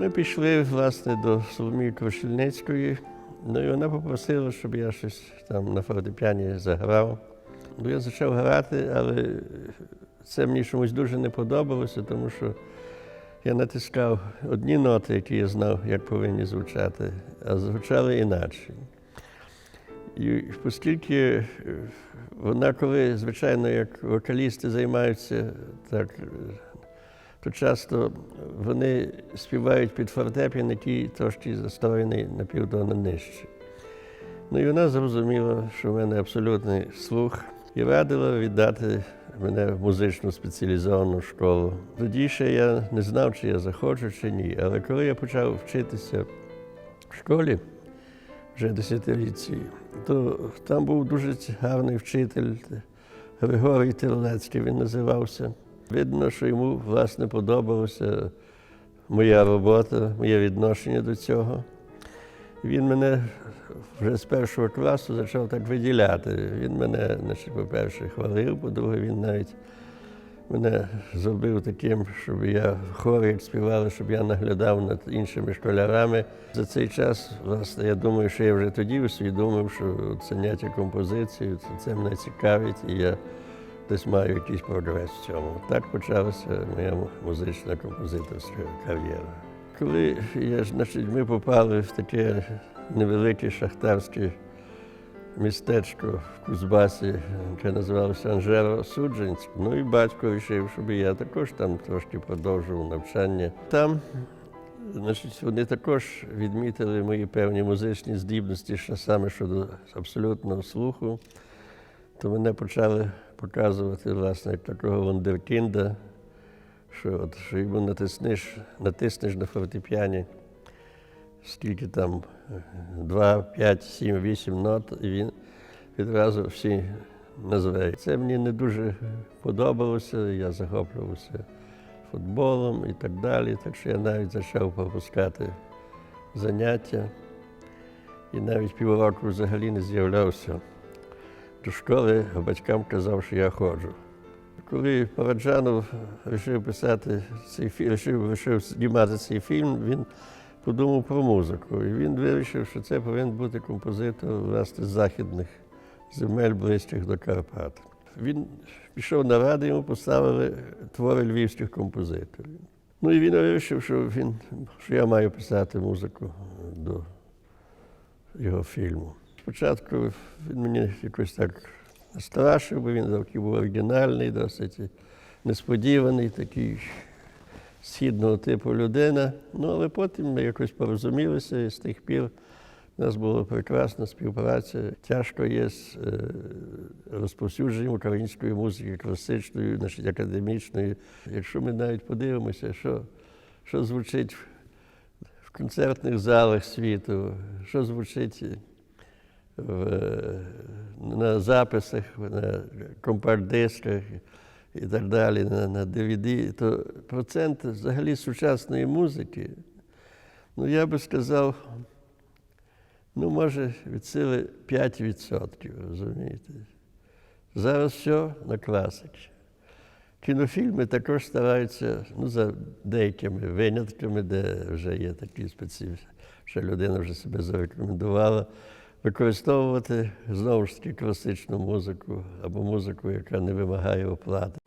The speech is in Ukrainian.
Ми пішли власне до Соломії Крошельницької. Ну і вона попросила, щоб я щось там на фортепіані заграв. Ну, я почав грати, але це мені чомусь дуже не подобалося, тому що я натискав одні ноти, які я знав, як повинні звучати, а звучали інакше. І оскільки е, вона, коли, звичайно, як вокалісти займаються, так, е, то часто вони співають під фортепіан, який трошки застроєний на півтона нижче. Ну і вона зрозуміла, що в мене абсолютний слух, і радила віддати мене в музичну спеціалізовану школу. Тоді ще я не знав, чи я захочу, чи ні. Але коли я почав вчитися в школі, вже десятилітці, то там був дуже гарний вчитель Григорій Терлецький, він називався. Видно, що йому власне подобалася моя робота, моє відношення до цього. Він мене вже з першого класу почав так виділяти. Він мене, значить, по-перше, хвалив, по-друге, він навіть мене зробив таким, щоб я хорі як співали, щоб я наглядав над іншими школярами. За цей час, власне, я думаю, що я вже тоді усвідомив, що заняття композицією це, це мене цікавить, і я десь маю якийсь прогрес в цьому. Так почалася моя музична композиторська кар'єра. Коли я, значить, ми попали в таке невелике шахтарське містечко в Кузбасі, яке називалося Анжеро Судженськ. Ну і батько вирішив, щоб я також там трошки продовжував навчання. Там значить, вони також відмітили мої певні музичні здібності, що саме щодо абсолютного слуху. То мене почали показувати, власне, такого вундеркінда, що от що йому натиснеш, натиснеш на фортепіані, скільки там 2, 5, 7, 8 нот, і він відразу всі назве. Це мені не дуже подобалося, я захоплювався футболом і так далі. Так що я навіть почав пропускати заняття і навіть півроку взагалі не з'являвся до школи, батькам казав, що я ходжу. Коли Параджанов вирішив писати цей фільм, вирішив, знімати цей фільм, він подумав про музику. І він вирішив, що це повинен бути композитор власне з західних земель близьких до Карпат. Він пішов на раду, йому поставили твори львівських композиторів. Ну і він вирішив, що, він, що я маю писати музику до його фільму. Спочатку він мені якось так настрашив, бо він такий був оригінальний, досить несподіваний, такий східного типу людина. Ну, але потім ми якось порозумілися, і з тих пір у нас була прекрасна співпраця. Тяжко є з е, розповсюдженням української музики, класичної, значить, академічної. Якщо ми навіть подивимося, що, що звучить в концертних залах світу, що звучить на записах, на компакт-дисках і так далі, на, на DVD, то процент взагалі сучасної музики, ну я би сказав, ну, може, від сили 5%, розумієте. Зараз все на класики. Кінофільми також стараються, ну, за деякими винятками, де вже є такі специфіки, що людина вже себе зарекомендувала використовувати знову ж таки класичну музику або музику, яка не вимагає оплати.